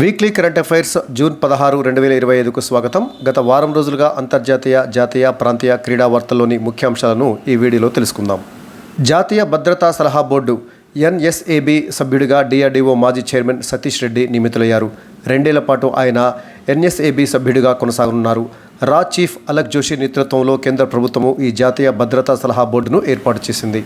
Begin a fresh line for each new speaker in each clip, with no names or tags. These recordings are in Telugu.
వీక్లీ కరెంట్ అఫైర్స్ జూన్ పదహారు రెండు వేల ఇరవై ఐదుకు స్వాగతం. గత వారం రోజులుగా అంతర్జాతీయ జాతీయ ప్రాంతీయ క్రీడా వార్తల్లోని ముఖ్యాంశాలను ఈ వీడియోలో తెలుసుకుందాం. జాతీయ భద్రతా సలహా బోర్డు ఎన్ఎస్ఏబి సభ్యుడిగా డిఆర్డీఓ మాజీ చైర్మన్ సతీష్ రెడ్డి నియమితులయ్యారు. రెండేళ్ళ పాటు ఆయన ఎన్ఎస్ఏబి సభ్యుడిగా కొనసాగనున్నారు. రా చీఫ్ అలక్ జోషి నేతృత్వంలో కేంద్ర ప్రభుత్వము ఈ జాతీయ భద్రతా సలహా బోర్డును ఏర్పాటు చేసింది.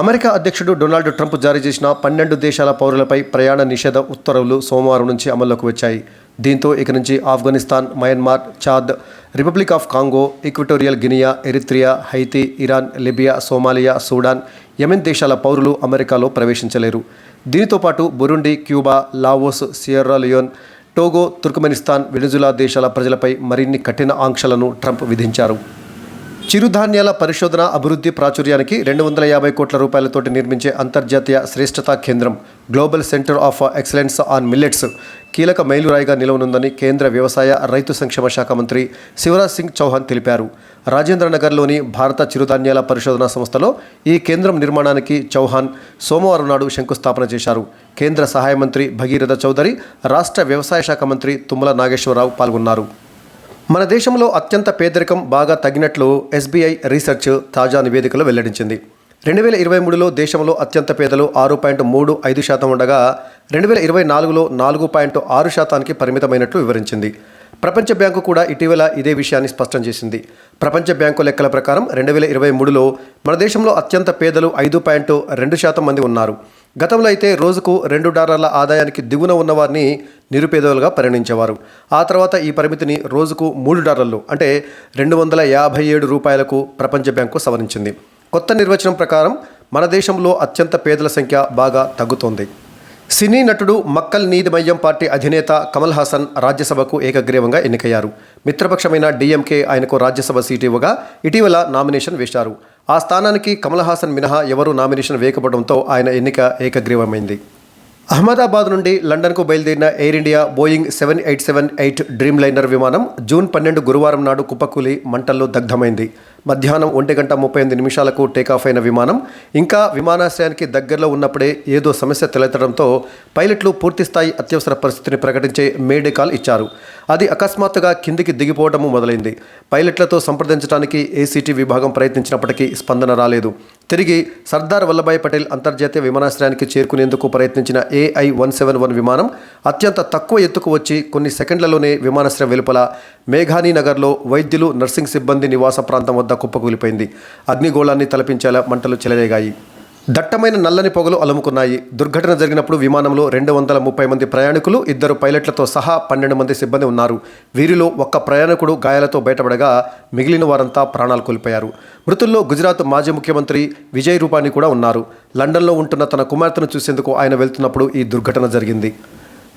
అమెరికా అధ్యక్షుడు డొనాల్డ్ ట్రంప్ జారీ చేసిన పన్నెండు దేశాల పౌరులపై ప్రయాణ నిషేధ ఉత్తర్వులు సోమవారం నుంచి అమల్లోకి వచ్చాయి. దీంతో ఇక నుంచి Afghanistan Myanmar Chad Republic of Congo Equatorial Guinea Eritrea Haiti Iran Libya Somalia Sudan Yemen దేశాల పౌరులు అమెరికాలో ప్రవేశించలేరు. దీనితో పాటు Burundi Cuba Laos Sierra Leone Togo Turkmenistan Venezuela దేశాల ప్రజలపై మరిన్ని కఠిన ఆంక్షలను ట్రంప్ విధించారు. చిరుధాన్యాల పరిశోధన అభివృద్ధి ప్రాచుర్యానికి రెండు వందల యాభై కోట్ల రూపాయలతోటి నిర్మించే అంతర్జాతీయ శ్రేష్టతా కేంద్రం global centre of excellence on millets కీలక మైలురాయిగా నిలవనుందని కేంద్ర వ్యవసాయ రైతు సంక్షేమ శాఖ మంత్రి శివరాజ్ సింగ్ చౌహాన్ తెలిపారు. రాజేంద్రనగర్లోని భారత చిరుధాన్యాల పరిశోధన సంస్థలో ఈ కేంద్రం నిర్మాణానికి చౌహాన్ సోమవారం నాడు శంకుస్థాపన చేశారు. కేంద్ర సహాయ మంత్రి భగీరథ చౌదరి రాష్ట్ర వ్యవసాయ శాఖ మంత్రి తుమ్మల నాగేశ్వరరావు పాల్గొన్నారు. మన దేశంలో అత్యంత పేదరికం బాగా తగ్గినట్లు ఎస్బీఐ రీసెర్చ్ తాజా నివేదికలో వెల్లడించింది. రెండు వేల ఇరవై మూడులో దేశంలో అత్యంత పేదలు ఆరు పాయింట్ మూడు ఐదు శాతం ఉండగా రెండు వేల ఇరవై నాలుగులో నాలుగు పాయింట్ ఆరు శాతానికి పరిమితమైనట్లు వివరించింది. ప్రపంచ బ్యాంకు కూడా ఇటీవల ఇదే విషయాన్ని స్పష్టం చేసింది. ప్రపంచ బ్యాంకు లెక్కల ప్రకారం రెండు వేల ఇరవై మూడులో మన దేశంలో అత్యంత పేదలు ఐదు పాయింట్ రెండు శాతం మంది ఉన్నారు. గతంలో అయితే రోజుకు రెండు డాలర్ల ఆదాయానికి దిగున ఉన్నవారిని నిరుపేదలుగా పరిగణించేవారు. ఆ తర్వాత ఈ పరిమితిని రోజుకు మూడు డాలర్లు అంటే రెండు వందల యాభై ఏడు రూపాయలకు ప్రపంచ బ్యాంకు సవరించింది. కొత్త నిర్వచనం ప్రకారం మన దేశంలో అత్యంత పేదల సంఖ్య బాగా తగ్గుతోంది. సినీ నటుడు మక్కల్ నీతిమయ్యం పార్టీ అధినేత కమల్ హాసన్ రాజ్యసభకు ఏకగ్రీవంగా ఎన్నికయ్యారు. మిత్రపక్షమైన డిఎంకే ఆయనకు రాజ్యసభ సీటు ఇవ్వగా ఇటీవల నామినేషన్ వేశారు. ఆ స్థానానికి కమల్ హాసన్ మినహా ఎవరూ నామినేషన్ వేయకపోవడంతో ఆయన ఎన్నిక ఏకగ్రీవమైంది. అహ్మదాబాద్ నుండి లండన్కు బయలుదేరిన Air India Boeing seven eight seven eight Dreamliner విమానం జూన్ పన్నెండు గురువారం నాడు కుప్పకూలి మంటల్లో దగ్ధమైంది. మధ్యాహ్నం ఒంటి గంట ముప్పై ఎనిమిది నిమిషాలకు టేకాఫ్ అయిన విమానం ఇంకా విమానాశ్రయానికి దగ్గరలో ఉన్నప్పుడే ఏదో సమస్య తలెత్తడంతో పైలట్లు పూర్తిస్థాయి అత్యవసర పరిస్థితిని ప్రకటించే మేడే కాల్ ఇచ్చారు. అది అకస్మాత్తుగా కిందికి దిగిపోవడము మొదలైంది. పైలట్లతో సంప్రదించడానికి ఏసీటీ విభాగం ప్రయత్నించినప్పటికీ స్పందన రాలేదు. తిరిగి సర్దార్ వల్లభాయ్ పటేల్ అంతర్జాతీయ విమానాశ్రయానికి చేరుకునేందుకు ప్రయత్నించిన ఏఐ వన్ సెవెన్ వన్ విమానం అత్యంత తక్కువ ఎత్తుకు వచ్చి కొన్ని సెకండ్లలోనే విమానాశ్రయం వెలుపల మేఘానీ నగర్లో వైద్యులు నర్సింగ్ సిబ్బంది నివాస ప్రాంతం వద్ద కుప్పకూలిపోయింది. అగ్నిగోళాన్ని తలపించేలా మంటలు చెలరేగాయి. దట్టమైన నల్లని పొగలు అలుముకున్నాయి. దుర్ఘటన జరిగినప్పుడు విమానంలో రెండు వందల ముప్పై మంది ప్రయాణికులు ఇద్దరు పైలట్లతో సహా పన్నెండు మంది సిబ్బంది ఉన్నారు. వీరిలో ఒక్క ప్రయాణికుడు గాయాలతో బయటపడగా మిగిలిన వారంతా ప్రాణాలు కోల్పోయారు. మృతుల్లో గుజరాత్ మాజీ ముఖ్యమంత్రి విజయ్ రూపాని కూడా ఉన్నారు. లండన్లో ఉంటున్న తన కుమార్తెను చూసేందుకు ఆయన వెళ్తున్నప్పుడు ఈ దుర్ఘటన జరిగింది.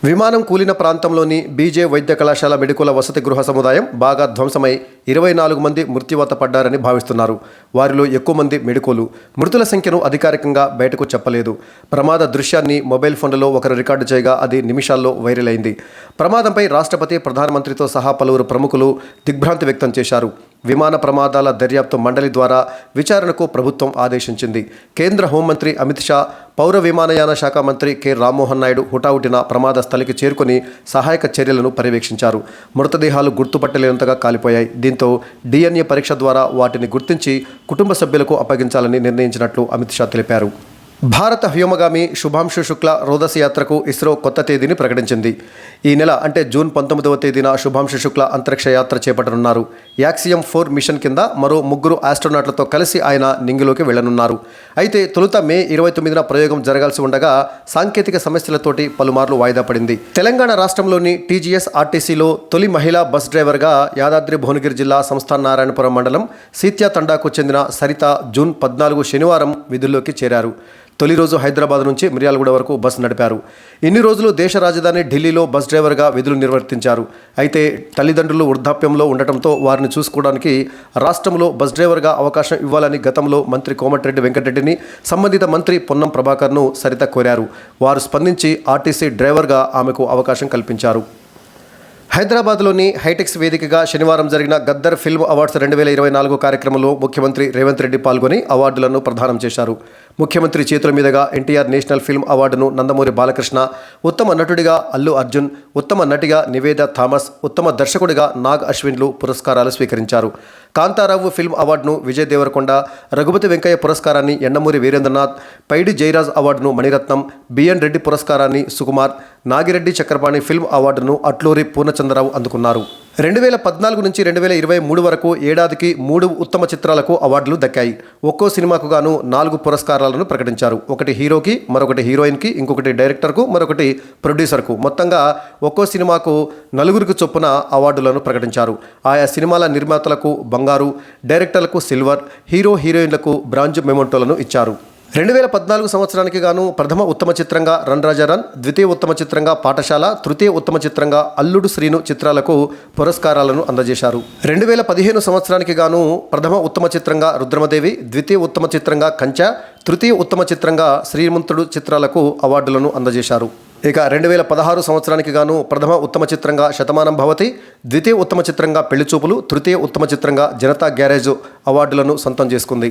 విమానం కూలిన ప్రాంతంలోని బీజే వైద్య కళాశాల మెడికుల వసతి గృహ సముదాయం బాగా ధ్వంసమై ఇరవై నాలుగు మంది మృత్యువాత పడ్డారని భావిస్తున్నారు. వారిలో ఎక్కువ మంది మెడికోలు. మృతుల సంఖ్యను అధికారికంగా బయటకు చెప్పలేదు. ప్రమాద దృశ్యాన్ని మొబైల్ ఫోన్లలో ఒకరు రికార్డు చేయగా అది నిమిషాల్లో వైరల్ అయింది. ప్రమాదంపై రాష్ట్రపతి ప్రధానమంత్రితో సహా పలువురు ప్రముఖులు దిగ్భ్రాంతి వ్యక్తం చేశారు. విమాన ప్రమాదాల దర్యాప్తు మండలి ద్వారా విచారణకు ప్రభుత్వం ఆదేశించింది. కేంద్ర హోంమంత్రి అమిత్ షా పౌర విమానయాన శాఖ మంత్రి కె. రామ్మోహన్ నాయుడు హుటాహుటిన ప్రమాద స్థలికి చేరుకుని సహాయక చర్యలను పర్యవేక్షించారు. మృతదేహాలు గుర్తుపట్టలేనంతగా కాలిపోయాయి. దీంతో డిఎన్ఏ పరీక్ష ద్వారా వాటిని గుర్తించి కుటుంబ సభ్యులకు అప్పగించాలని నిర్ణయించినట్లు అమిత్ షా తెలిపారు. భారత వ్యోమగామి శుభాంశు శుక్ల రోదస్ యాత్రకు ఇస్రో కొత్త తేదీని ప్రకటించింది. ఈ నెల అంటే జూన్ పంతొమ్మిదవ తేదీన శుభాంశు శుక్ల అంతరిక్ష యాత్ర చేపట్టనున్నారు. యాక్సియం ఫోర్ మిషన్ కింద మరో ముగ్గురు ఆస్ట్రోనాట్లతో కలిసి ఆయన నింగిలోకి వెళ్ళనున్నారు అయితే తొలుత మే ఇరవై తొమ్మిదిన ప్రయోగం జరగాల్సి ఉండగా సాంకేతిక సమస్యలతోటి పలుమార్లు వాయిదా పడింది. తెలంగాణ రాష్ట్రంలోని టీజీఎస్ ఆర్టీసీలో తొలి మహిళా బస్ డ్రైవర్గా యాదాద్రి భువనగిరి జిల్లా సంస్థాన నారాయణపురం మండలం సీత్యా తండాకు చెందిన సరిత జూన్ పద్నాలుగు శనివారం విధుల్లోకి చేరారు. తొలి రోజు హైదరాబాద్ నుంచి మిర్యాలగూడ వరకు బస్సు నడిపారు. ఇన్ని రోజులు దేశ రాజధాని ఢిల్లీలో బస్ డ్రైవర్గా విధులు నిర్వర్తించారు. అయితే తల్లిదండ్రులు వృద్ధాప్యంలో ఉండటంతో వారిని చూసుకోవడానికి రాష్ట్రంలో బస్ డ్రైవర్గా అవకాశం ఇవ్వాలని గతంలో మంత్రి కోమటిరెడ్డి వెంకటరెడ్డిని సంబంధిత మంత్రి పొన్నం ప్రభాకర్ను సరిత కోరారు. వారు స్పందించి ఆర్టీసీ డ్రైవర్గా ఆమెకు అవకాశం కల్పించారు. హైదరాబాద్లోని హైటెక్స్ వేదికగా శనివారం జరిగిన గద్దర్ ఫిల్మ్ అవార్డ్స్ రెండు వేల ఇరవై నాలుగు కార్యక్రమంలో ముఖ్యమంత్రి రేవంత్ రెడ్డి పాల్గొని అవార్డులను ప్రదానం చేశారు. ముఖ్యమంత్రి చేతుల మీదుగా ఎన్టీఆర్ నేషనల్ ఫిల్మ్ అవార్డును నందమూరి బాలకృష్ణ ఉత్తమ నటుడిగా అల్లు అర్జున్ ఉత్తమ నటిగా నివేద థామస్ ఉత్తమ దర్శకుడిగా నాగ్ అశ్విన్లు పురస్కారాలు స్వీకరించారు. కాంతారావు ఫిల్మ్ అవార్డును విజయ్ దేవరకొండ రఘుపతి వెంకయ్య పురస్కారాన్ని ఎండమూరి వీరేంద్రనాథ్ పైడి జయరాజ్ అవార్డును మణిరత్నం బిఎన్ రెడ్డి పురస్కారాన్ని సుకుమార్ నాగిరెడ్డి చక్రపాణి ఫిల్మ్ అవార్డును అట్లూరి పూర్ణచంద్రరావు అందుకున్నారు. రెండు వేల పద్నాలుగు నుంచి రెండు వేల ఇరవై మూడు వరకు ఏడాదికి మూడు ఉత్తమ చిత్రాలకు అవార్డులు దక్కాయి. ఒక్కో సినిమాకు గాను నాలుగు పురస్కారాలను ప్రకటించారు. ఒకటి హీరోకి మరొకటి హీరోయిన్కి ఇంకొకటి డైరెక్టర్కు మరొకటి ప్రొడ్యూసర్కు. మొత్తంగా ఒక్కో సినిమాకు నలుగురికి చొప్పున అవార్డులను ప్రకటించారు. ఆయా సినిమాల నిర్మాతలకు బంగారు డైరెక్టర్లకు సిల్వర్ హీరో హీరోయిన్లకు బ్రాంజ్ మెమోటోలను ఇచ్చారు. రెండు వేల పద్నాలుగు సంవత్సరానికి గాను ప్రథమ ఉత్తమ చిత్రంగా రన్ రాజా రన్ ద్వితీయ ఉత్తమ చిత్రంగా పాఠశాల తృతీయ ఉత్తమ చిత్రంగా అల్లుడు శ్రీను చిత్రాలకు పురస్కారాలను అందజేశారు. రెండు వేల పదిహేను సంవత్సరానికి గాను ప్రథమ ఉత్తమ చిత్రంగా రుద్రమదేవి ద్వితీయ ఉత్తమ చిత్రంగా కంచ తృతీయ ఉత్తమ చిత్రంగా శ్రీమంతుడు చిత్రాలకు అవార్డులను అందజేశారు. ఇక రెండు వేల పదహారు సంవత్సరానికి గాను ప్రథమ ఉత్తమ చిత్రంగా శతమానం భవతి ద్వితీయ ఉత్తమ చిత్రంగా పెళ్ళిచూపులు తృతీయ ఉత్తమ చిత్రంగా జనతా గ్యారేజ్ అవార్డులను సొంతం చేసుకుంది.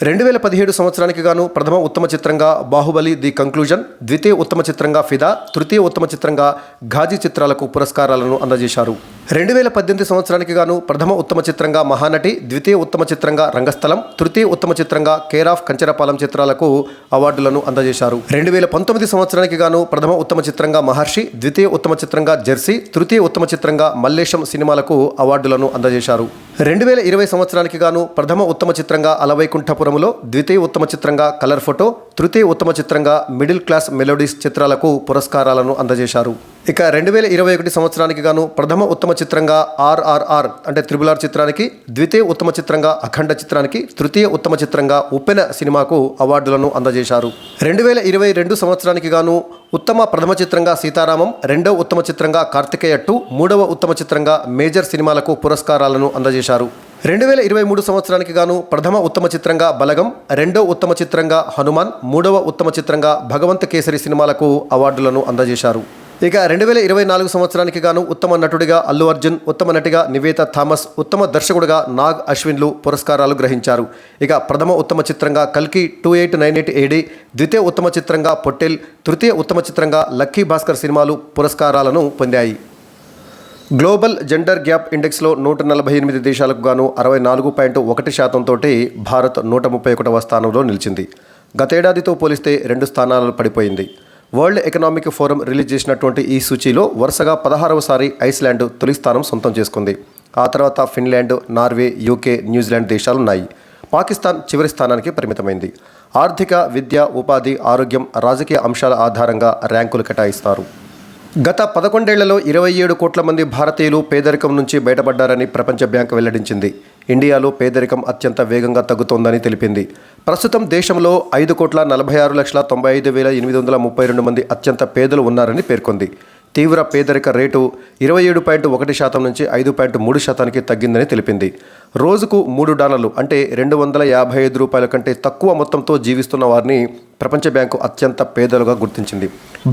రెండు వేల పదిహేడు సంవత్సరానికి గాను ప్రథమ ఉత్తమ చిత్రంగా బాహుబలి ది కంక్లూజన్ ద్వితీయ ఉత్తమ చిత్రంగా ఫిదా తృతీయ ఉత్తమ చిత్రంగా ఘాజీ చిత్రాలకు పురస్కారాలను అందజేశారు రెండు వేల పద్దెనిమిది సంవత్సరానికి గాను ప్రథమ ఉత్తమ చిత్రంగా మహానటి ద్వితీయ ఉత్తమ చిత్రంగా రంగస్థలం తృతీయ ఉత్తమ చిత్రంగా కేర్ ఆఫ్ కంచరపాలెం చిత్రాలకు అవార్డులను అందజేశారు రెండు వేల పంతొమ్మిది సంవత్సరానికి గాను ప్రథమ ఉత్తమ చిత్రంగా మహర్షి ద్వితీయ ఉత్తమ చిత్రంగా జెర్సీ తృతీయ ఉత్తమ చిత్రంగా మల్లేశం సినిమాలకు అవార్డులను అందజేశారు రెండు వేల ఇరవై సంవత్సరానికి గాను ప్రథమ ఉత్తమ చిత్రంగా అలవైకుంఠపురం అలవైకుంఠపురములో ద్వితీయ ఉత్తమ చిత్రంగా కలర్ ఫోటో తృతీయ ఉత్తమ చిత్రంగా మిడిల్ క్లాస్ మెలోడీస్ చిత్రాలకు పురస్కారాలను అందజేశారు. ఇక రెండు వేల ఇరవై ఒకటి సంవత్సరానికి గాను ప్రథమ ఉత్తమ చిత్రంగా ఆర్ఆర్ఆర్ అంటే త్రిబుల్ ఆర్ చిత్రానికి ద్వితీయ ఉత్తమ చిత్రంగా అఖండ చిత్రానికి తృతీయ ఉత్తమ చిత్రంగా ఉప్పెన సినిమాకు అవార్డులను అందజేశారు. రెండు వేల ఇరవై రెండు సంవత్సరానికి గాను ఉత్తమ ప్రథమ చిత్రంగా సీతారామం రెండవ ఉత్తమ చిత్రంగా కార్తికేయ టూ మూడవ ఉత్తమ చిత్రంగా మేజర్ సినిమాలకు పురస్కారాలను అందజేశారు. రెండు వేల ఇరవై మూడు సంవత్సరానికి గాను ప్రథమ ఉత్తమ చిత్రంగా బలగం రెండవ ఉత్తమ చిత్రంగా హనుమాన్ మూడవ ఉత్తమ చిత్రంగా భగవంత కేసరి సినిమాలకు అవార్డులను అందజేశారు. ఇక రెండు వేల ఇరవై నాలుగు సంవత్సరానికి గాను ఉత్తమ నటుడిగా అల్లు అర్జున్ ఉత్తమ నటిగా నివేత థామస్ ఉత్తమ దర్శకుడిగా నాగ్ అశ్విన్లు పురస్కారాలు గ్రహించారు. ఇక ప్రథమ ఉత్తమ చిత్రంగా కల్కి two eight nine eight AD ద్వితీయ ఉత్తమ చిత్రంగా పొట్టెల్ తృతీయ ఉత్తమ చిత్రంగా లక్కీ భాస్కర్ సినిమాలు పురస్కారాలను పొందాయి. గ్లోబల్ జెండర్ గ్యాప్ ఇండెక్స్లో నూట నలభై ఎనిమిది దేశాలకు గాను అరవై నాలుగు పాయింట్ ఒకటి శాతంతో భారత్ నూట ముప్పై ఒకటవ స్థానంలో నిలిచింది. గతేడాదితో పోలిస్తే రెండు స్థానాలు పడిపోయింది. వరల్డ్ ఎకనామిక్ ఫోరం రిలీజ్ చేసినటువంటి ఈ సూచీలో వరుసగా పదహారవసారి ఐస్లాండ్ తొలి స్థానం సొంతం చేసుకుంది. ఆ తర్వాత ఫిన్లాండ్ నార్వే యూకే న్యూజిలాండ్ దేశాలున్నాయి. పాకిస్తాన్ చివరి స్థానానికి పరిమితమైంది. ఆర్థిక విద్య ఉపాధి ఆరోగ్యం రాజకీయ అంశాల ఆధారంగా ర్యాంకులు కేటాయిస్తారు. గత పదకొండేళ్ళలో ఇరవై ఏడు కోట్ల మంది భారతీయులు పేదరికం నుంచి బయటపడ్డారని ప్రపంచ బ్యాంక్ వెల్లడించింది. ఇండియాలో పేదరికం అత్యంత వేగంగా తగ్గుతోందని తెలిపింది. ప్రస్తుతం దేశంలో ఐదు కోట్ల నలభై ఆరు లక్షల తొంభై ఐదు వేల ఎనిమిది వందల ముప్పై రెండు మంది అత్యంత పేదలు ఉన్నారని పేర్కొంది. తీవ్ర పేదరిక రేటు ఇరవై ఏడు పాయింట్ ఒకటి శాతం నుంచి ఐదు పాయింట్ మూడు శాతానికి తగ్గిందని తెలిపింది. రోజుకు మూడు డాలర్లు అంటే రెండు వందల యాభై ఐదు రూపాయల కంటే తక్కువ మొత్తంతో జీవిస్తున్న వారిని ప్రపంచ బ్యాంకు అత్యంత పేదలుగా గుర్తించింది.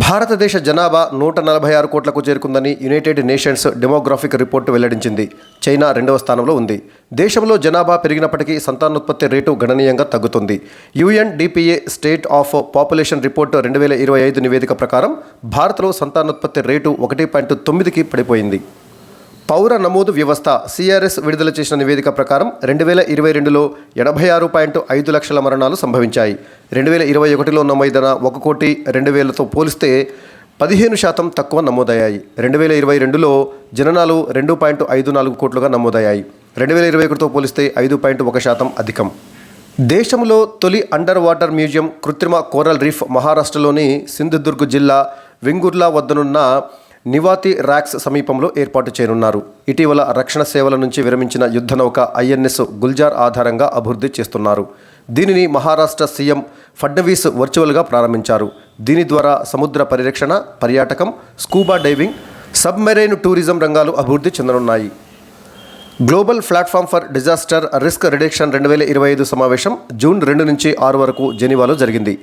భారతదేశ జనాభా నూట నలభై ఆరు కోట్లకు చేరుకుందని యునైటెడ్ నేషన్స్ డెమోగ్రాఫిక్ రిపోర్టు వెల్లడించింది. చైనా రెండవ స్థానంలో ఉంది. దేశంలో జనాభా పెరిగినప్పటికీ సంతానోత్పత్తి రేటు గణనీయంగా తగ్గుతుంది. UNDPA state of population report రెండు వేల ఇరవై ఐదు నివేదిక ప్రకారం భారత్లో సంతానోత్పత్తి రేటు ఒకటి పాయింట్ తొమ్మిదికి పడిపోయింది. పౌర నమోదు వ్యవస్థ సిఆర్ఎస్ విడుదల చేసిన నివేదిక ప్రకారం రెండు వేల ఇరవై రెండులో ఎనభై ఆరు పాయింట్ ఐదు లక్షల మరణాలు సంభవించాయి. రెండు వేల ఇరవై ఒకటిలో నమోదైన ఒక కోటి రెండు వేలతో పోలిస్తే పదిహేను శాతం తక్కువ నమోదయ్యాయి. రెండు వేల ఇరవై రెండులో జననాలు రెండు పాయింట్ ఐదు నాలుగు కోట్లుగా నమోదయ్యాయి. రెండు వేల ఇరవై ఒకటితో పోలిస్తే ఐదు పాయింట్ ఒక శాతం అధికం. దేశంలో తొలి అండర్ వాటర్ మ్యూజియం కృత్రిమ కోరల్ రీఫ్ మహారాష్ట్రలోని సింధుదుర్గ్ జిల్లా వెంగుర్లా వద్దనున్న నివాతి ర్యాక్స్ సమీపంలో ఏర్పాటు చేయనున్నారు. ఇటీవల రక్షణ సేవల నుంచి విరమించిన యుద్ధ నౌక ఐఎన్ఎస్ గుల్జార్ ఆధారంగా అభివృద్ధి చేస్తున్నారు. దీనిని మహారాష్ట్ర సీఎం ఫడ్నవీస్ వర్చువల్గా ప్రారంభించారు. దీని ద్వారా సముద్ర పరిరక్షణ పర్యాటకం స్కూబా డైవింగ్ సబ్మెరైన్ టూరిజం రంగాలు అభివృద్ధి చెందనున్నాయి. Global platform for disaster risk reduction రెండు వేల ఇరవై ఐదు సమావేశం జూన్ రెండు నుంచి ఆరు వరకు జెనీవాలో జరిగింది.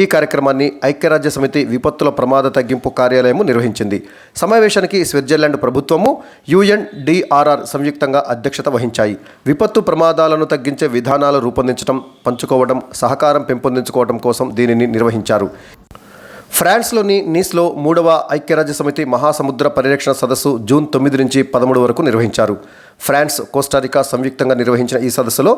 ఈ కార్యక్రమాన్ని ఐక్యరాజ్య సమితి విపత్తుల ప్రమాద తగ్గింపు కార్యాలయం నిర్వహించింది. సమావేశానికి స్విట్జర్లాండ్ ప్రభుత్వము యుఎన్డిఆర్ఆర్ సంయుక్తంగా అధ్యక్షత వహించాయి. విపత్తు ప్రమాదాలను తగ్గించే విధానాలు రూపొందించడం పంచుకోవడం సహకారం పెంపొందించుకోవడం కోసం దీనిని నిర్వహించారు. ఫ్రాన్స్లోని నీస్లో మూడవ ఐక్యరాజ్య సమితి మహాసముద్ర పరిరక్షణ సదస్సు జూన్ తొమ్మిది నుంచి పదమూడు వరకు నిర్వహించారు. ఫ్రాన్స్ కోస్టారికా సంయుక్తంగా నిర్వహించిన ఈ సదస్సులో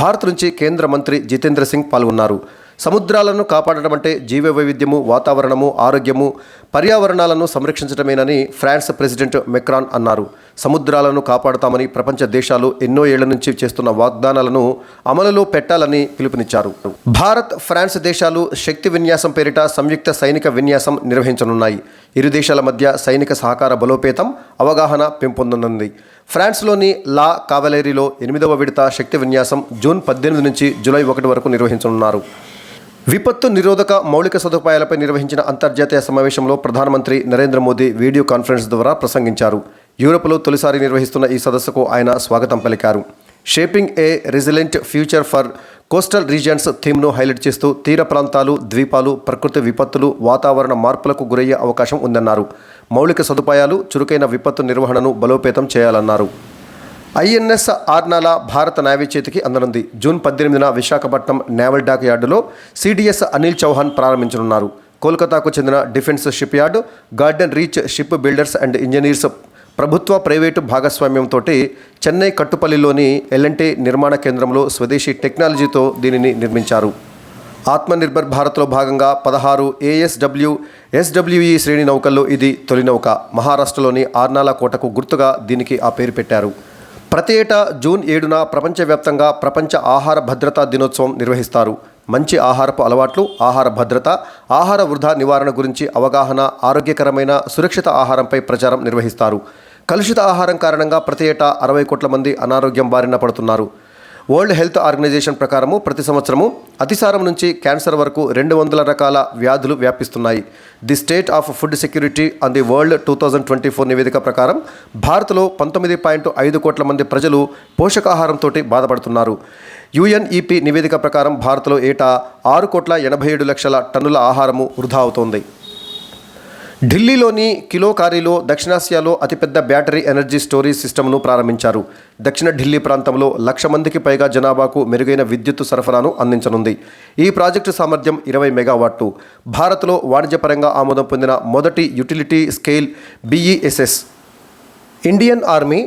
భారత్ నుంచి కేంద్ర మంత్రి జితేంద్ర సింగ్ పాల్గొన్నారు. సముద్రాలను కాపాడడం అంటే జీవ వైవిధ్యము వాతావరణము ఆరోగ్యము పర్యావరణాలను సంరక్షించడమేనని ఫ్రాన్స్ ప్రెసిడెంట్ మెక్రాన్ అన్నారు. సముద్రాలను కాపాడుతామని ప్రపంచ దేశాలు ఎన్నో ఏళ్ళ నుంచి చేస్తున్న వాగ్దానాలను అమలులో పెట్టాలని పిలుపునిచ్చారు. భారత్ ఫ్రాన్స్ దేశాలు శక్తి విన్యాసం పేరిట సంయుక్త సైనిక విన్యాసం నిర్వహించనున్నాయి. ఇరు దేశాల మధ్య సైనిక సహకార బలోపేతం అవగాహన పెంపొందనుంది. ఫ్రాన్స్లోని లా కావలేరీలో ఎనిమిదవ విడత శక్తి విన్యాసం జూన్ పద్దెనిమిది నుంచి జూలై ఒకటి వరకు నిర్వహించనున్నారు. విపత్తు నిరోధక మౌలిక సదుపాయాలపై నిర్వహించిన అంతర్జాతీయ సమావేశంలో ప్రధానమంత్రి నరేంద్ర మోదీ వీడియో కాన్ఫరెన్స్ ద్వారా ప్రసంగించారు. యూరోప్లో తొలిసారి నిర్వహిస్తున్న ఈ సదస్సుకు ఆయన స్వాగతం పలికారు. Shaping a resilient future for coastal regions థీమ్ను highlight చేస్తూ తీర ప్రాంతాలు ద్వీపాలు ప్రకృతి విపత్తులు వాతావరణ మార్పులకు గురయ్యే అవకాశం ఉందన్నారు. మౌలిక సదుపాయాలు చురుకైన విపత్తు నిర్వహణను బలోపేతం చేయాలన్నారు. ఐఎన్ఎస్ ఆర్నాల భారత నావీ చేతికి అందనుంది. జూన్ పద్దెనిమిదిన విశాఖపట్నం నేవల్ డాక్ యార్డులో సిడిఎస్ అనిల్ చౌహాన్ ప్రారంభించనున్నారు. కోల్కతాకు చెందిన defence shipyard Garden Reach shipbuilders and engineers ప్రభుత్వ ప్రైవేటు భాగస్వామ్యంతో చెన్నై కట్టుపల్లిలోని ఎల్ఎన్టీ నిర్మాణ కేంద్రంలో స్వదేశీ టెక్నాలజీతో దీనిని నిర్మించారు. ఆత్మనిర్భర్ భారత్లో భాగంగా పదహారు ఏఎస్డబ్ల్యూ ఎస్డబ్ల్యూఈ శ్రేణి నౌకల్లో ఇది తొలి నౌక. మహారాష్ట్రలోని ఆర్నాల కోటకు గుర్తుగా దీనికి ఆ పేరు పెట్టారు. ప్రతి ఏటా జూన్ ఏడున ప్రపంచవ్యాప్తంగా ప్రపంచ ఆహార భద్రతా దినోత్సవం నిర్వహిస్తారు. మంచి ఆహారపు అలవాట్లు ఆహార భద్రత ఆహార వృధా నివారణ గురించి అవగాహన ఆరోగ్యకరమైన సురక్షిత ఆహారంపై ప్రచారం నిర్వహిస్తారు. కలుషిత ఆహారం కారణంగా ప్రతి ఏటా అరవై కోట్ల మంది అనారోగ్యం బారిన పడుతున్నారు. వరల్డ్ హెల్త్ ఆర్గనైజేషన్ ప్రకారము ప్రతి సంవత్సరము అతిసారం నుంచి క్యాన్సర్ వరకు రెండు వందల రకాల వ్యాధులు వ్యాపిస్తున్నాయి. The state of food security on the world two thousand twenty four నివేదిక ప్రకారం భారత్లో పంతొమ్మిది పాయింట్ ఐదు కోట్ల మంది ప్రజలు పోషకాహారంతో బాధపడుతున్నారు. యుఎన్ఈపి నివేదిక ప్రకారం భారత్లో ఏటా ఆరు కోట్ల ఎనభై ఏడు లక్షల టన్నుల ఆహారము వృధా అవుతోంది. ఢిల్లీలోని కిలోకారీలో దక్షిణాసియాలో అతిపెద్ద బ్యాటరీ ఎనర్జీ స్టోరేజ్ సిస్టమ్ను ప్రారంభించారు. దక్షిణ ఢిల్లీ ప్రాంతంలో లక్ష మందికి పైగా జనాభాకు మెరుగైన విద్యుత్ సరఫరాను అందించనుంది. ఈ ప్రాజెక్టు సామర్థ్యం ఇరవై మెగావాట్లు భారత్లో వాణిజ్యపరంగా ఆమోదం పొందిన మొదటి utility scale BESS. Indian Army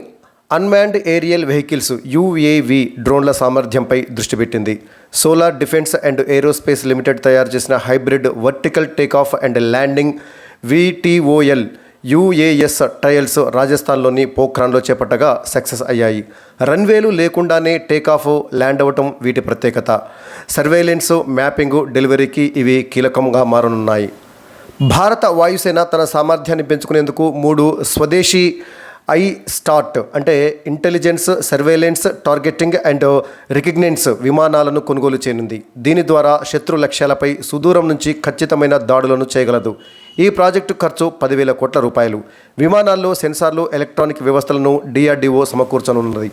unmanned aerial vehicles UAV డ్రోన్ల సామర్థ్యంపై దృష్టి పెట్టింది. Solar Defence and Aerospace Limited తయారు చేసిన hybrid vertical takeoff and landing VTOL UAS trials రాజస్థాన్లోని పోఖ్రాన్లో చేపట్టగా సక్సెస్ అయ్యాయి. రన్వేలు లేకుండానే టేకాఫ్ ల్యాండ్ అవ్వటం వీటి ప్రత్యేకత. సర్వేలెన్స్ మ్యాపింగ్ డెలివరీకి ఇవి కీలకంగా మారనున్నాయి. భారత వాయుసేన తన సామర్థ్యాన్ని పెంచుకునేందుకు మూడు స్వదేశీ ఐ స్టార్ట్ అంటే intelligence surveillance targeting and reconnaissance విమానాలను కొనుగోలు చేయనుంది. దీని ద్వారా శత్రు లక్ష్యాలపై సుదూరం నుంచి ఖచ్చితమైన దాడులను చేయగలదు. ఈ ప్రాజెక్టు ఖర్చు పదివేల కోట్ల రూపాయలు. విమానాల్లో సెన్సార్లు ఎలక్ట్రానిక్ వ్యవస్థలను డిఆర్డీఓ సమకూర్చనున్నది.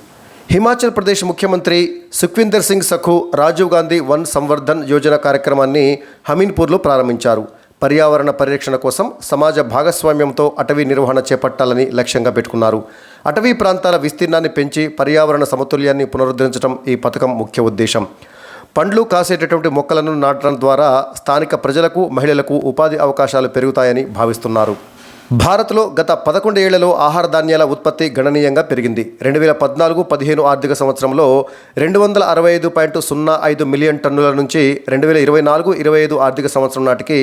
హిమాచల్ ప్రదేశ్ ముఖ్యమంత్రి సుఖ్వీందర్ సింగ్ సఖు రాజీవ్ గాంధీ వన్ సంవర్ధన్ యోజన కార్యక్రమాన్ని హమీన్పూర్లో ప్రారంభించారు. పర్యావరణ పరిరక్షణ కోసం సమాజ భాగస్వామ్యంతో అటవీ నిర్వహణ చేపట్టాలని లక్ష్యంగా పెట్టుకున్నారు. అటవీ ప్రాంతాల విస్తీర్ణాన్ని పెంచి పర్యావరణ సమతుల్యాన్ని పునరుద్ధరించడం ఈ పథకం ముఖ్య ఉద్దేశం. పండ్లు కాసేటటువంటి మొక్కలను నాటడం ద్వారా స్థానిక ప్రజలకు మహిళలకు ఉపాధి అవకాశాలు పెరుగుతాయని భావిస్తున్నారు. భారత్లో గత పదకొండు ఏళ్ళలో ఆహార ధాన్యాల ఉత్పత్తి గణనీయంగా పెరిగింది. రెండు వేల పద్నాలుగు పదిహేను ఆర్థిక సంవత్సరంలో రెండు వందల అరవై ఐదు పాయింట్ సున్నా ఐదు మిలియన్ టన్నుల నుంచి రెండు వేల ఇరవై నాలుగు ఇరవై ఐదు ఆర్థిక సంవత్సరం నాటికి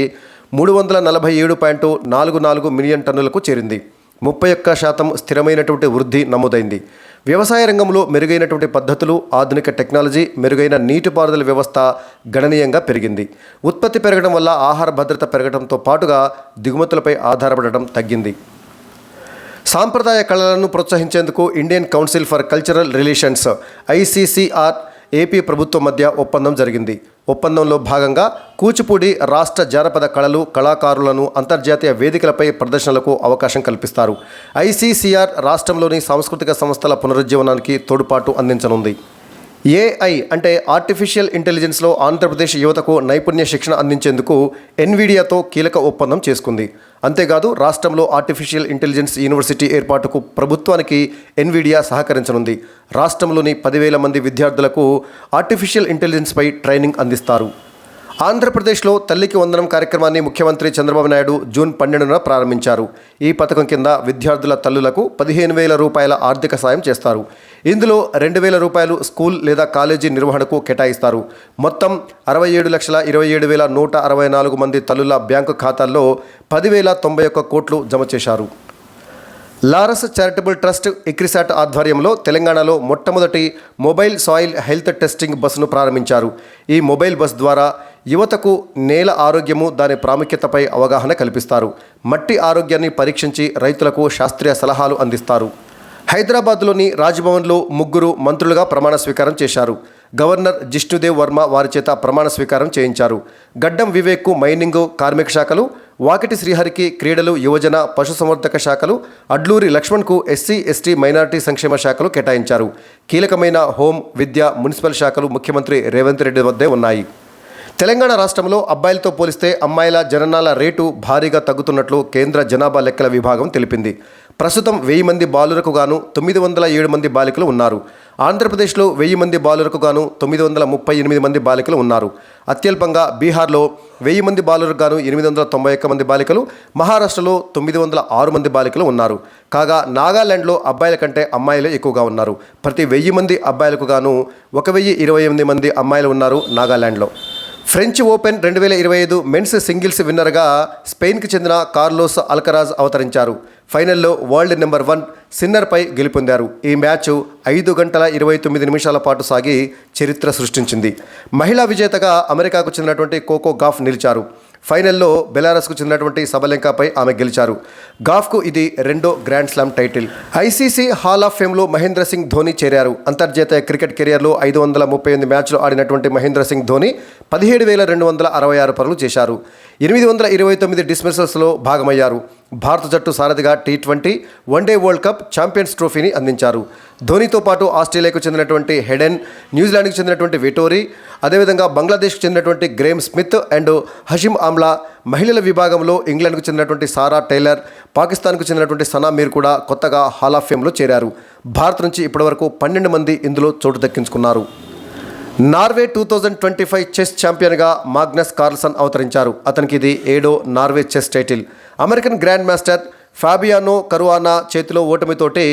మూడు వందల నలభై ఏడు పాయింట్ నాలుగు నాలుగు మిలియన్ టన్నులకు చేరింది. ముప్పై ఒక్క శాతం స్థిరమైనటువంటి వృద్ధి నమోదైంది. వ్యవసాయ రంగంలో మెరుగైనటువంటి పద్ధతులు ఆధునిక టెక్నాలజీ మెరుగైన నీటిపారుదల వ్యవస్థ గణనీయంగా పెరిగింది. ఉత్పత్తి పెరగడం వల్ల ఆహార భద్రత పెరగడంతో పాటుగా దిగుమతులపై ఆధారపడడం తగ్గింది. సాంప్రదాయ కళలను ప్రోత్సహించేందుకు Indian Council for Cultural Relations ICCR AP ప్రభుత్వం మధ్య ఒప్పందం జరిగింది. ఒప్పందంలో భాగంగా కూచిపూడి రాష్ట్ర జానపద కళలు కళాకారులను అంతర్జాతీయ వేదికలపై ప్రదర్శనలకు అవకాశం కల్పిస్తారు. ఐసీసీఆర్ రాష్ట్రంలోని సాంస్కృతిక సంస్థల పునరుజ్జీవనానికి తోడ్పాటు అందించనుంది. ఏఐ అంటే ఆర్టిఫిషియల్ ఇంటెలిజెన్స్లో ఆంధ్రప్రదేశ్ యువతకు నైపుణ్య శిక్షణ అందించేందుకు ఎన్విడియాతో కీలక ఒప్పందం చేసుకుంది. అంతేకాదు రాష్ట్రంలో ఆర్టిఫిషియల్ ఇంటెలిజెన్స్ యూనివర్సిటీ ఏర్పాటుకు ప్రభుత్వానికి ఎన్విడియా సహకరించనుంది. రాష్ట్రంలోని పదివేల మంది విద్యార్థులకు ఆర్టిఫిషియల్ ఇంటెలిజెన్స్పై ట్రైనింగ్ అందిస్తారు. ఆంధ్రప్రదేశ్లో తల్లికి వందనం కార్యక్రమాన్ని ముఖ్యమంత్రి చంద్రబాబు నాయుడు జూన్ పన్నెండున ప్రారంభించారు. ఈ పథకం కింద విద్యార్థుల తల్లులకు పదిహేను వేల రూపాయల ఆర్థిక సాయం చేస్తారు. ఇందులో రెండు వేల రూపాయలు స్కూల్ లేదా కాలేజీ నిర్వహణకు కేటాయిస్తారు. మొత్తం అరవై ఏడు లక్షల ఇరవై ఏడు వేల నూట అరవై నాలుగు మంది తల్లుల బ్యాంకు ఖాతాల్లో పదివేల తొంభై ఒక్క కోట్లు జమ చేశారు. లారస్ చారిటబుల్ ట్రస్ట్ ఇక్రిసాట్ ఆధ్వర్యంలో తెలంగాణలో మొట్టమొదటి మొబైల్ సాయిల్ హెల్త్ టెస్టింగ్ బస్సును ప్రారంభించారు. ఈ మొబైల్ బస్ ద్వారా యువతకు నేల ఆరోగ్యము దాని ప్రాముఖ్యతపై అవగాహన కల్పిస్తారు. మట్టి ఆరోగ్యాన్ని పరీక్షించి రైతులకు శాస్త్రీయ సలహాలు అందిస్తారు. హైదరాబాద్లోని రాజ్భవన్లో ముగ్గురు మంత్రులుగా ప్రమాణ స్వీకారం చేశారు. గవర్నర్ జిష్ణుదేవ్ వర్మ వారి చేత ప్రమాణ స్వీకారం చేయించారు. గడ్డం వివేక్కు మైనింగ్ కార్మిక శాఖలు వాకిటి శ్రీహరికి క్రీడలు యువజన పశుసంవర్ధక శాఖలు అడ్లూరి లక్ష్మణ్కు ఎస్సీ ఎస్టీ మైనారిటీ సంక్షేమ శాఖలు కేటాయించారు. కీలకమైన హోం విద్య మున్సిపల్ శాఖలు ముఖ్యమంత్రి రేవంత్ రెడ్డి వద్దే ఉన్నాయి. తెలంగాణ రాష్ట్రంలో అబ్బాయిలతో పోలిస్తే అమ్మాయిల జననాల రేటు భారీగా తగ్గుతున్నట్లు కేంద్ర జనాభా లెక్కల విభాగం తెలిపింది. ప్రస్తుతం వెయ్యి మంది బాలురకు గాను తొమ్మిది వందల ఏడు మంది బాలికలు ఉన్నారు. ఆంధ్రప్రదేశ్లో వెయ్యి మంది బాలులకు గాను తొమ్మిది వందల ముప్పై ఎనిమిది మంది బాలికలు ఉన్నారు. అత్యల్పంగా బీహార్లో వెయ్యి మంది బాలులకు గాను ఎనిమిది వందల తొంభై ఒక్క మంది బాలికలు మహారాష్ట్రలో తొమ్మిది వందల ఆరు మంది బాలికలు ఉన్నారు. కాగా నాగాలాండ్లో అబ్బాయిల కంటే అమ్మాయిలే ఎక్కువగా ఉన్నారు. ప్రతి వెయ్యి మంది అబ్బాయిలకు గాను ఒక వెయ్యి ఇరవై ఎనిమిది మంది అమ్మాయిలు ఉన్నారు నాగాలాండ్లో. ఫ్రెంచ్ ఓపెన్ రెండు వేల ఇరవై ఐదు మెన్స్ సింగిల్స్ విన్నర్గా స్పెయిన్కి చెందిన కార్లోస్ అల్కరాజ్ అవతరించారు. ఫైనల్లో వరల్డ్ నెంబర్ వన్ సిన్నర్పై గెలుపొందారు. ఈ మ్యాచ్ ఐదు గంటల ఇరవై తొమ్మిది నిమిషాల పాటు సాగి చరిత్ర సృష్టించింది. మహిళా విజేతగా అమెరికాకు చెందినటువంటి కోకో గాఫ్ నిలిచారు. ఫైనల్లో బెలారస్కు చెందినటువంటి సబలెంకాపై ఆమె గెలిచారు. గాఫ్కు ఇది రెండో grand slam title. ICC hall of ఫేమ్లో Mahendra Singh Dhoni చేరారు. అంతర్జాతీయ క్రికెట్ కెరియర్లో ఐదు వందల ముప్పై ఎనిమిది మ్యాచ్లు ఆడినటువంటి మహేంద్ర సింగ్ ధోని పదిహేడు వేల రెండు వందల అరవై ఆరు పనులు చేశారు. ఎనిమిది వందల ఇరవై తొమ్మిది డిస్మిసల్స్లో భాగమయ్యారు. భారత జట్టు సారథిగా T twenty one day World Cup Champions ట్రోఫీని అందించారు. ధోనితో పాటు ఆస్ట్రేలియాకు చెందినటువంటి హెడెన్ న్యూజిలాండ్కి చెందినటువంటి విటోరీ అదేవిధంగా బంగ్లాదేశ్కు చెందినటువంటి Graeme Smith and Hashim Amla మహిళల విభాగంలో ఇంగ్లాండ్కు చెందినటువంటి సారా టైలర్ పాకిస్తాన్కు చెందినటువంటి సనా మీర్ కూడా కొత్తగా హాల్ ఆఫ్ ఫేమ్లో చేరారు. భారత్ నుంచి ఇప్పటివరకు పన్నెండు మంది ఇందులో చోటు దక్కించుకున్నారు. Norway two thousand twenty five chess ఛాంపియన్గా Magnus Carlsen అవతరించారు. అతనికి ఇది ఏడో Norway chess title. American grandmaster Fabiano Caruana చేతిలో ఓటమితోటి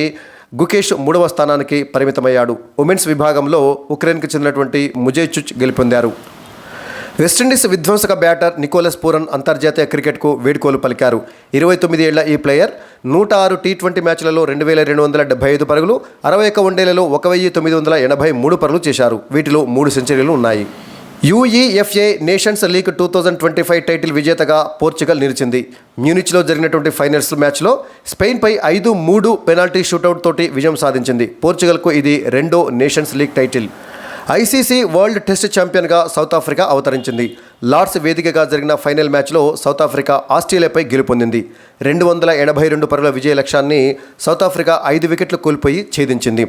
గుకేష్ మూడవ స్థానానికి పరిమితమయ్యాడు. ఉమెన్స్ విభాగంలో ఉక్రెయిన్కి చెందినటువంటి ముజేచుచ్ గెలుపొందారు. వెస్టిండీస్ విధ్వంసక బ్యాటర్ నికోలస్ పూరన్ అంతర్జాతీయ క్రికెట్కు వేడుకోలు పలికారు. ఇరవై తొమ్మిది ఏళ్ళ ఈ ప్లేయర్ నూట ఆరు టీ ట్వంటీ మ్యాచ్లలో రెండు వేల రెండు వందల డెబ్బై ఐదు పరుగులు అరవై ఒక్క వన్డేలలో ఒక వెయ్యి తొమ్మిది వందల ఎనభై మూడు పరుగులు చేశారు. వీటిలో మూడు సెంచరీలు ఉన్నాయి. UEFA Nations League two thousand twenty five title విజేతగా పోర్చుగల్ నిలిచింది. మ్యూనిచ్లో జరిగినటువంటి ఫైనల్స్ మ్యాచ్లో స్పెయిన్పై ఐదు మూడు పెనాల్టీ షూటౌట్ తోటి విజయం సాధించింది. పోర్చుగల్కు ఇది రెండో Nations League title ICC World Test ఛాంపియన్గా South Africa అవతరించింది. లార్డ్స్ వేదికగా జరిగిన ఫైనల్ మ్యాచ్లో సౌత్ ఆఫ్రికా ఆస్ట్రేలియాపై గెలుపొందింది. రెండు వందల ఎనభై రెండు పరుగుల విజయ లక్ష్యాన్ని సౌత్ ఆఫ్రికా ఐదు వికెట్లు కోల్పోయి ఛేదించింది.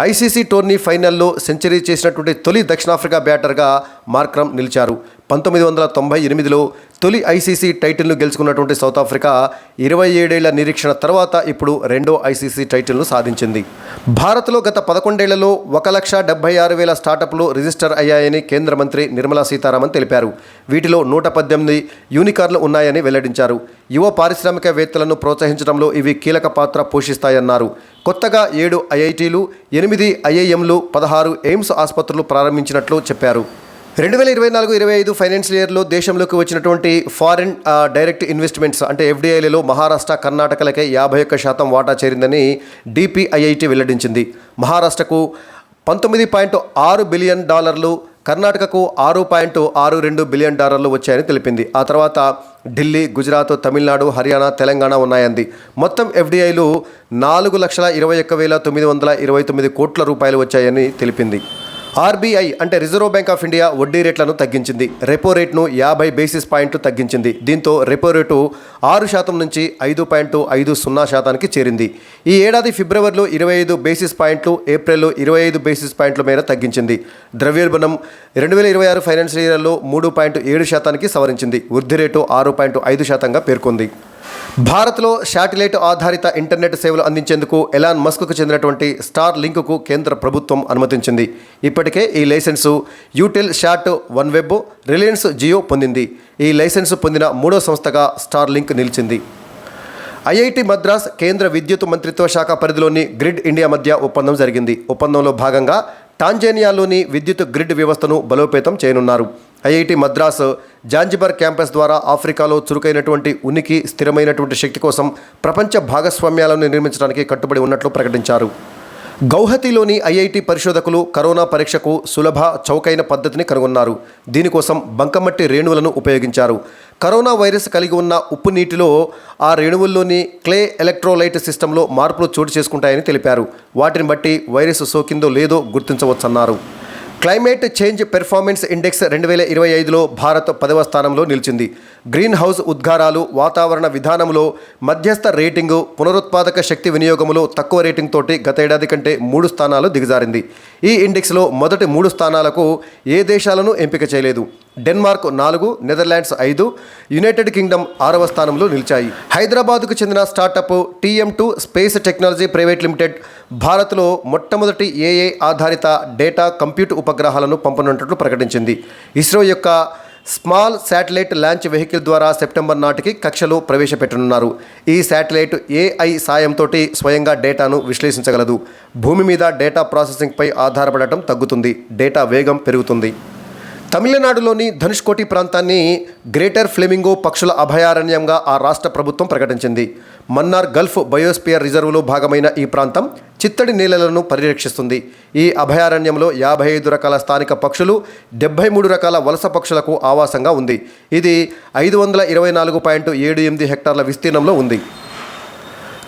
ఐసీసీ టోర్నీ ఫైనల్లో సెంచరీ చేసినటువంటి తొలి దక్షిణాఫ్రికా బ్యాటర్గా మార్క్రమ్ నిలిచారు. పంతొమ్మిది వందల తొంభై ఎనిమిదిలో తొలి ఐసీసీ టైటిల్ను గెలుచుకున్నటువంటి సౌత్ ఆఫ్రికా ఇరవై ఏడేళ్ళ నిరీక్షణ తర్వాత ఇప్పుడు రెండో ఐసీసీ టైటిల్ను సాధించింది. భారత్లో గత పదకొండేళ్ళలో ఒక లక్ష డెబ్బై ఆరు వేల స్టార్టప్లు రిజిస్టర్ అయ్యాయని కేంద్ర మంత్రి నిర్మలా సీతారామన్ తెలిపారు. వీటిలో నూట పద్దెనిమిది యూనికార్లు ఉన్నాయని వెల్లడించారు. యువ పారిశ్రామికవేత్తలను ప్రోత్సహించడంలో ఇవి కీలక పాత్ర పోషిస్తాయన్నారు. కొత్తగా ఏడు ఐఐటీలు ఎనిమిది ఐఐఎంలు పదహారు ఎయిమ్స్ ఆసుపత్రులు ప్రారంభించినట్లు చెప్పారు. రెండు వేల ఇరవై నాలుగు ఇరవై ఐదు ఫైనాన్షియల్ ఇయర్లో దేశంలోకి వచ్చినటువంటి ఫారిన్ డైరెక్ట్ ఇన్వెస్ట్మెంట్స్ అంటే ఎఫ్డిఐలలో మహారాష్ట్ర కర్ణాటకలకే యాభై ఒక్క శాతం వాటా చేరిందని డిపిఐఐటి వెల్లడించింది. మహారాష్ట్రకు పంతొమ్మిది పాయింట్ ఆరు బిలియన్ డాలర్లు కర్ణాటకకు ఆరు పాయింట్ ఆరు రెండు బిలియన్ డాలర్లు వచ్చాయని తెలిపింది. ఆ తర్వాత ఢిల్లీ గుజరాత్ తమిళనాడు హర్యానా తెలంగాణ ఉన్నాయంది. మొత్తం ఎఫ్డీఐలు నాలుగు లక్షల ఇరవై ఒక్క వేల తొమ్మిది వందల ఇరవై తొమ్మిది కోట్ల రూపాయలు వచ్చాయని తెలిపింది. ఆర్బీఐ అంటే రిజర్వ్ బ్యాంక్ ఆఫ్ ఇండియా వడ్డీ రేట్లను తగ్గించింది. రెపో రేట్ను యాభై బేసిస్ పాయింట్లు తగ్గించింది. దీంతో రెపో రేటు ఆరు శాతం నుంచి ఐదు పాయింట్ ఐదు సున్నా శాతానికి చేరింది. ఈ ఏడాది ఫిబ్రవరిలో ఇరవై ఐదు బేసిస్ పాయింట్లు ఏప్రిల్లో ఇరవై ఐదు బేసిస్ పాయింట్ల మేర తగ్గించింది. ద్రవ్యోల్బణం రెండు వేల ఇరవై ఆరు ఫైనాన్షియల్ ఇయర్లో మూడు పాయింట్ ఏడు శాతానికి సవరించింది. వృద్ధి రేటు ఆరు పాయింట్ ఐదు శాతంగా పేర్కొంది. భారత్లో శాటిలైట్ ఆధారిత ఇంటర్నెట్ సేవలు అందించేందుకు ఎలాన్ మస్క్కు చెందినటువంటి స్టార్ లింక్కు కేంద్ర ప్రభుత్వం అనుమతించింది. ఇప్పటికే ఈ licence Eutelsat OneWeb Reliance Jio పొందింది. ఈ లైసెన్సు పొందిన మూడో సంస్థగా స్టార్ లింక్ నిలిచింది. ఐఐటి మద్రాస్ కేంద్ర విద్యుత్ మంత్రిత్వ శాఖ పరిధిలోని గ్రిడ్ ఇండియా మధ్య ఒప్పందం జరిగింది. ఒప్పందంలో భాగంగా టాంజేనియాలోని విద్యుత్ గ్రిడ్ వ్యవస్థను బలోపేతం చేయనున్నారు. ఐఐటి మద్రాస్ జాంజిబర్ క్యాంపస్ ద్వారా ఆఫ్రికాలో చురుకైనటువంటి ఉనికి స్థిరమైనటువంటి శక్తి కోసం ప్రపంచ భాగస్వామ్యాలను నిర్మించడానికి కట్టుబడి ఉన్నట్లు ప్రకటించారు. గౌహతిలోని ఐఐటి పరిశోధకులు కరోనా పరీక్షకు సులభ చౌకైన పద్ధతిని కనుగొన్నారు. దీనికోసం బంకమట్టి రేణువులను ఉపయోగించారు. కరోనా వైరస్ కలిగి ఉన్న ఉప్పు నీటిలో ఆ రేణువుల్లోని క్లే ఎలక్ట్రోలైట్ సిస్టంలో మార్పులు చోటు చేసుకుంటాయని తెలిపారు. వాటిని బట్టి వైరస్ సోకిందో లేదో గుర్తించవచ్చన్నారు. క్లైమేట్ చేంజ్ పెర్ఫార్మెన్స్ ఇండెక్స్ రెండు వేల ఇరవై ఐదులో భారత్ పదవ స్థానంలో నిలిచింది. గ్రీన్ హౌస్ ఉద్గారాలు వాతావరణ విధానంలో మధ్యస్థ రేటింగు పునరుత్పాదక శక్తి వినియోగములో తక్కువ రేటింగ్ తోటి గతేడాది కంటే మూడు స్థానాలు దిగజారింది. ఈ ఇండెక్స్లో మొదటి మూడు స్థానాలకు ఏ దేశాలను ఎంపిక చేయలేదు? డెన్మార్క్ నాలుగు నెదర్లాండ్స్ ఐదు యునైటెడ్ కింగ్డమ్ ఆరవ స్థానంలో నిలిచాయి. హైదరాబాద్కు చెందిన startup TM two space technology private limited భారత్లో మొట్టమొదటి ఏఏ ఆధారిత డేటా కంప్యూట్ ఉపగ్రహాలను పంపనున్నట్లు ప్రకటించింది. ఇస్రో యొక్క స్మాల్ శాటిలైట్ లాంచ్ వెహికల్ ద్వారా సెప్టెంబర్ నాటికి కక్షలో ప్రవేశపెట్టనున్నారు. ఈ శాటిలైట్ ఏఐ సాయంతో స్వయంగా డేటాను విశ్లేషించగలదు. భూమి మీద డేటా ప్రాసెసింగ్పై ఆధారపడటం తగ్గుతుంది. డేటా వేగం పెరుగుతుంది. తమిళనాడులోని ధనుష్కోటి ప్రాంతాన్ని గ్రేటర్ ఫ్లెమింగో పక్షుల అభయారణ్యంగా ఆ రాష్ట్ర ప్రభుత్వం ప్రకటించింది. మన్నార్ గల్ఫ్ బయోస్పియర్ రిజర్వ్లో భాగమైన ఈ ప్రాంతం చిత్తడి నేలలను పరిరక్షిస్తుంది. ఈ అభయారణ్యంలో యాభై ఐదు రకాల స్థానిక పక్షులు డెబ్బై మూడు రకాల వలస పక్షులకు ఆవాసంగా ఉంది. ఇది ఐదు వందల ఇరవై నాలుగు పాయింట్ ఏడు ఎనిమిది హెక్టార్ల విస్తీర్ణంలో ఉంది.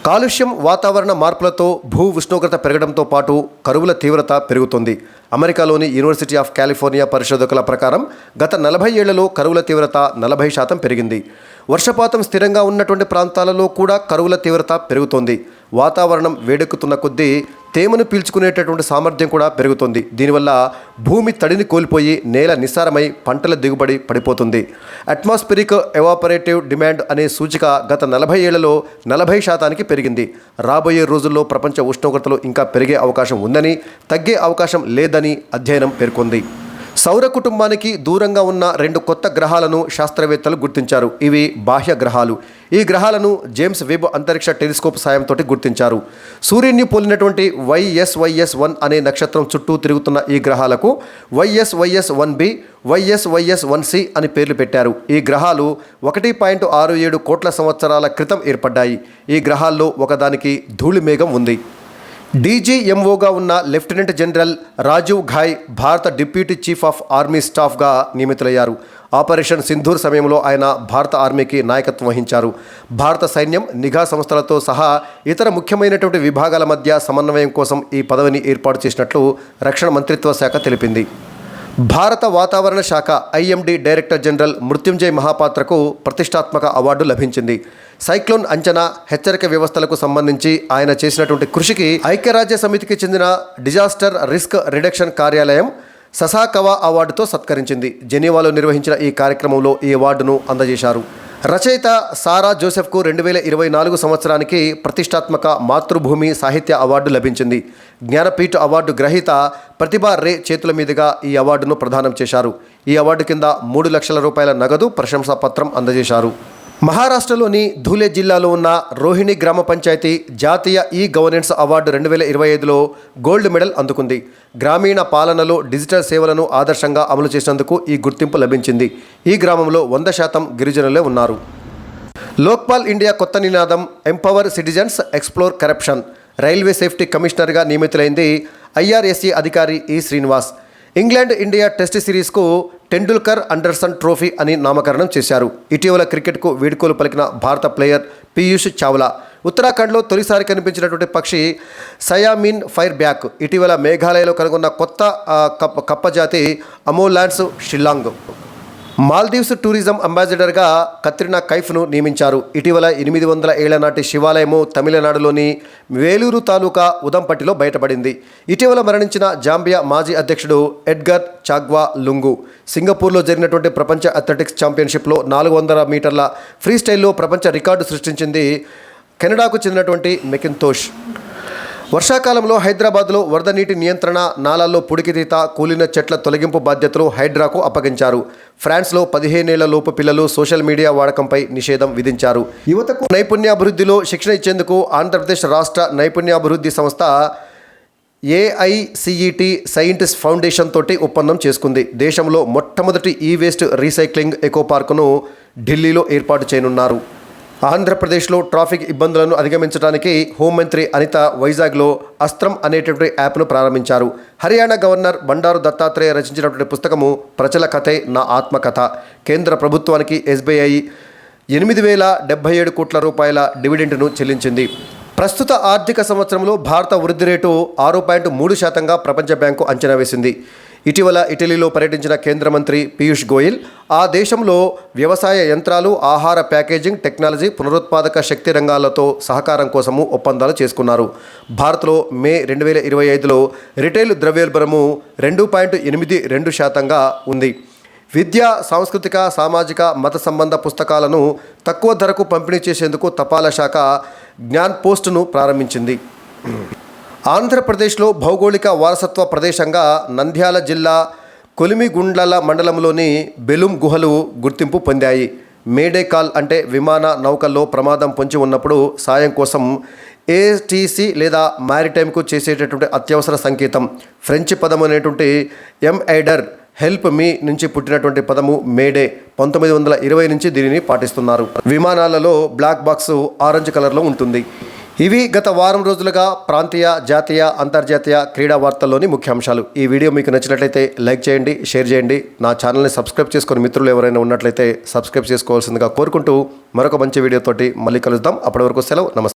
కాలుష్యం వాతావరణ మార్పులతో భూ ఉష్ణోగ్రత పెరగడంతో పాటు కరువుల తీవ్రత పెరుగుతుంది. అమెరికాలోని యూనివర్సిటీ ఆఫ్ కాలిఫోర్నియా పరిశోధకుల ప్రకారం గత నలభై ఏళ్ళలో కరువుల తీవ్రత నలభై శాతం పెరిగింది. వర్షపాతం స్థిరంగా ఉన్నటువంటి ప్రాంతాలలో కూడా కరువుల తీవ్రత పెరుగుతోంది. వాతావరణం వేడెక్కుతున్న కొద్దీ తేమను పీల్చుకునేటటువంటి సామర్థ్యం కూడా పెరుగుతుంది. దీనివల్ల భూమి తడిని కోల్పోయి నేల నిస్సారమై పంటల దిగుబడి పడిపోతుంది. అట్మాస్ఫిరిక్ ఎవాపరేటివ్ డిమాండ్ అనే సూచిక గత నలభై ఏళ్ళలో నలభై శాతానికి పెరిగింది. రాబోయే రోజుల్లో ప్రపంచ ఉష్ణోగ్రతలు ఇంకా పెరిగే అవకాశం ఉందని తగ్గే అవకాశం లేదని అధ్యయనం పేర్కొంది. సౌర కుటుంబానికి దూరంగా ఉన్న రెండు కొత్త గ్రహాలను శాస్త్రవేత్తలు గుర్తించారు. ఇవి బాహ్య గ్రహాలు. ఈ గ్రహాలను జేమ్స్ వెబ్ అంతరిక్ష టెలిస్కోప్ సాయంతో గుర్తించారు. సూర్యుని పోలినటువంటి వైఎస్వైఎస్ వన్ అనే నక్షత్రం చుట్టూ తిరుగుతున్న ఈ గ్రహాలకు YSES one B YSES one C అని పేర్లు పెట్టారు. ఈ గ్రహాలు ఒకటి పాయింట్ ఆరు ఏడు కోట్ల సంవత్సరాల క్రితం ఏర్పడ్డాయి. ఈ గ్రహాల్లో ఒకదానికి ధూళి మేఘం ఉంది. డీజీఎంఓగా ఉన్న లెఫ్టినెంట్ జనరల్ రాజీవ్ ఘాయ్ భారత డిప్యూటీ చీఫ్ ఆఫ్ ఆర్మీ స్టాఫ్గా నియమితులయ్యారు. ఆపరేషన్ సింధూర్ సమయంలో ఆయన భారత ఆర్మీకి నాయకత్వం వహించారు. భారత సైన్యం నిఘా సంస్థలతో సహా ఇతర ముఖ్యమైనటువంటి విభాగాల మధ్య సమన్వయం కోసం ఈ పదవిని ఏర్పాటు చేసినట్లు రక్షణ మంత్రిత్వ శాఖ తెలిపింది. భారత వాతావరణ శాఖ ఐఎండీ డైరెక్టర్ జనరల్ మృత్యుంజయ్ మహాపాత్రకు ప్రతిష్టాత్మక అవార్డు లభించింది. సైక్లోన్ అంచనా హెచ్చరిక వ్యవస్థలకు సంబంధించి ఆయన చేసినటువంటి కృషికి ఐక్యరాజ్య సమితికి చెందిన డిజాస్టర్ రిస్క్ రిడక్షన్ కార్యాలయం ససాకవా అవార్డుతో సత్కరించింది. జెనీవాలో నిర్వహించిన ఈ కార్యక్రమంలో ఈ అవార్డును అందజేశారు. రచయిత సారా జోసెఫ్కు రెండు వేల ఇరవై నాలుగు సంవత్సరానికి ప్రతిష్టాత్మక మాతృభూమి సాహిత్య అవార్డు లభించింది. జ్ఞానపీఠ అవార్డు గ్రహీత ప్రతిభా రే చేతుల మీదుగా ఈ అవార్డును ప్రదానం చేశారు. ఈ అవార్డు కింద మూడు లక్షల రూపాయల నగదు ప్రశంసాపత్రం అందజేశారు. మహారాష్ట్రలోని ధూలే జిల్లాలో ఉన్న రోహిణి గ్రామ పంచాయతీ జాతీయ ఈ గవర్నెన్స్ అవార్డు రెండు వేల ఇరవై ఐదులో గోల్డ్ మెడల్ అందుకుంది. గ్రామీణ పాలనలో డిజిటల్ సేవలను ఆదర్శంగా అమలు చేసినందుకు ఈ గుర్తింపు లభించింది. ఈ గ్రామంలో వంద శాతం గిరిజనులే ఉన్నారు. లోక్పాల్ ఇండియా కొత్త నినాదం empower citizens explore corruption railway safety కమిషనర్గా నియమితులైంది ఐఆర్ఎస్సీ అధికారి E Srinivas. England India test సిరీస్కు Tendulkar Anderson trophy అని నామకరణం చేశారు. ఇటీవల క్రికెట్కు వీడ్కోలు పలికిన భారత ప్లేయర్ పీయూష్ చావ్లా. ఉత్తరాఖండ్లో తొలిసారి కనిపించినటువంటి పక్షి సయామీన్ ఫైర్ బ్యాక్. ఇటీవల మేఘాలయలో కనుగొన్న కొత్త కప్ప కప్పజాతి అమోలాండ్స్ షిల్లాంగ్. మాల్దీవ్స్ టూరిజం అంబాసిడర్గా కత్రినా కైఫ్ను నియమించారు. ఇటీవల ఎనిమిది వందల ఏళ్ళ నాటి శివాలయము తమిళనాడులోని వేలూరు తాలూకా ఉదంపట్టిలో బయటపడింది. ఇటీవల మరణించిన జాంబియా మాజీ అధ్యక్షుడు ఎడ్గర్ చాగ్వా లుంగు. సింగపూర్లో జరిగినటువంటి ప్రపంచ అథ్లెటిక్స్ ఛాంపియన్షిప్లో నాలుగు వందల మీటర్ల ఫ్రీ స్టైల్లో ప్రపంచ రికార్డు సృష్టించింది కెనడాకు చెందినటువంటి మెకిన్తోష్ వర్షాకాలంలో హైదరాబాద్లో వరద నీటి నియంత్రణ నాలాల్లో పుడికితీత కూలిన చెట్ల తొలగింపు బాధ్యతలు హైడ్రాకు అప్పగించారు. ఫ్రాన్స్లో పదిహేనేళ్ళ లోపు పిల్లలు సోషల్ మీడియా వాడకంపై నిషేధం విధించారు. యువతకు నైపుణ్యాభివృద్ధిలో శిక్షణ ఇచ్చేందుకు ఆంధ్రప్రదేశ్ రాష్ట్ర నైపుణ్యాభివృద్ధి సంస్థ ఏఐసిఈటి సైంటిస్ట్ ఫౌండేషన్ తోటి ఒప్పందం చేసుకుంది. దేశంలో మొట్టమొదటి ఈ వేస్ట్ రీసైక్లింగ్ ఎకో పార్కును ఢిల్లీలో ఏర్పాటు చేయనున్నారు. ఆంధ్రప్రదేశ్లో ట్రాఫిక్ ఇబ్బందులను అధిగమించడానికి హోంమంత్రి అనిత వైజాగ్లో అస్త్రం అనేటటువంటి యాప్ను ప్రారంభించారు. హర్యానా గవర్నర్ బండారు దత్తాత్రేయ రచించినటువంటి పుస్తకము ప్రజల కథే నా ఆత్మకథ. కేంద్ర ప్రభుత్వానికి ఎస్బీఐ ఎనిమిది వేల డెబ్బై ఏడు కోట్ల రూపాయల డివిడెండ్ను చెల్లించింది. ప్రస్తుత ఆర్థిక సంవత్సరంలో భారత వృద్ధి రేటు ఆరు పాయింట్ మూడు శాతంగా ప్రపంచ బ్యాంకు అంచనా వేసింది. ఇటీవల ఇటలీలో పర్యటించిన కేంద్ర మంత్రి పీయూష్ గోయల్ ఆ దేశంలో వ్యవసాయ యంత్రాలు ఆహార ప్యాకేజింగ్ టెక్నాలజీ పునరుత్పాదక శక్తి రంగాలతో సహకారం కోసము ఒప్పందాలు చేసుకున్నారు. భారత్లో మే రెండు వేల ఇరవై ఐదులో రిటైల్ ద్రవ్యోల్బణము రెండు పాయింట్ ఎనిమిది రెండు శాతంగా ఉంది. విద్య సాంస్కృతిక సామాజిక మత సంబంధ పుస్తకాలను తక్కువ ధరకు పంపిణీ చేసేందుకు తపాలా శాఖ జ్ఞాన్ పోస్టును ప్రారంభించింది. ఆంధ్రప్రదేశ్లో భౌగోళిక వారసత్వ ప్రదేశంగా నంద్యాల జిల్లా కొలిమిగుండ్ల మండలంలోని బెలుం గుహలు గుర్తింపు పొందాయి. మేడే కాల్ అంటే విమాన నౌకల్లో ప్రమాదం పొంచి ఉన్నప్పుడు సాయం కోసం ఏటీసీ లేదా మ్యారిటైమ్కు చేసేటటువంటి అత్యవసర సంకేతం. ఫ్రెంచ్ పదం అనేటువంటి ఎంఐడర్ హెల్ప్ మీ నుంచి పుట్టినటువంటి పదము మేడే. పంతొమ్మిది వందల ఇరవై నుంచి దీనిని పాటిస్తున్నారు. విమానాలలో బ్లాక్ బాక్స్ ఆరెంజ్ కలర్లో ఉంటుంది. ఇవి గత వారం రోజులుగా ప్రాంతీయ జాతీయ అంతర్జాతీయ క్రీడా వార్తల్లోని ముఖ్యాంశాలు. ఈ వీడియో మీకు నచ్చినట్లయితే లైక్ చేయండి షేర్ చేయండి. నా ఛానల్ని సబ్స్క్రైబ్ చేసుకుని మిత్రులు ఎవరైనా ఉన్నట్లయితే సబ్స్క్రైబ్ చేసుకోవాల్సిందిగా కోరుకుంటూ మరొక మంచి వీడియోతోటి మళ్ళీ కలుద్దాం. అప్పటి వరకు సెలవు. నమస్తే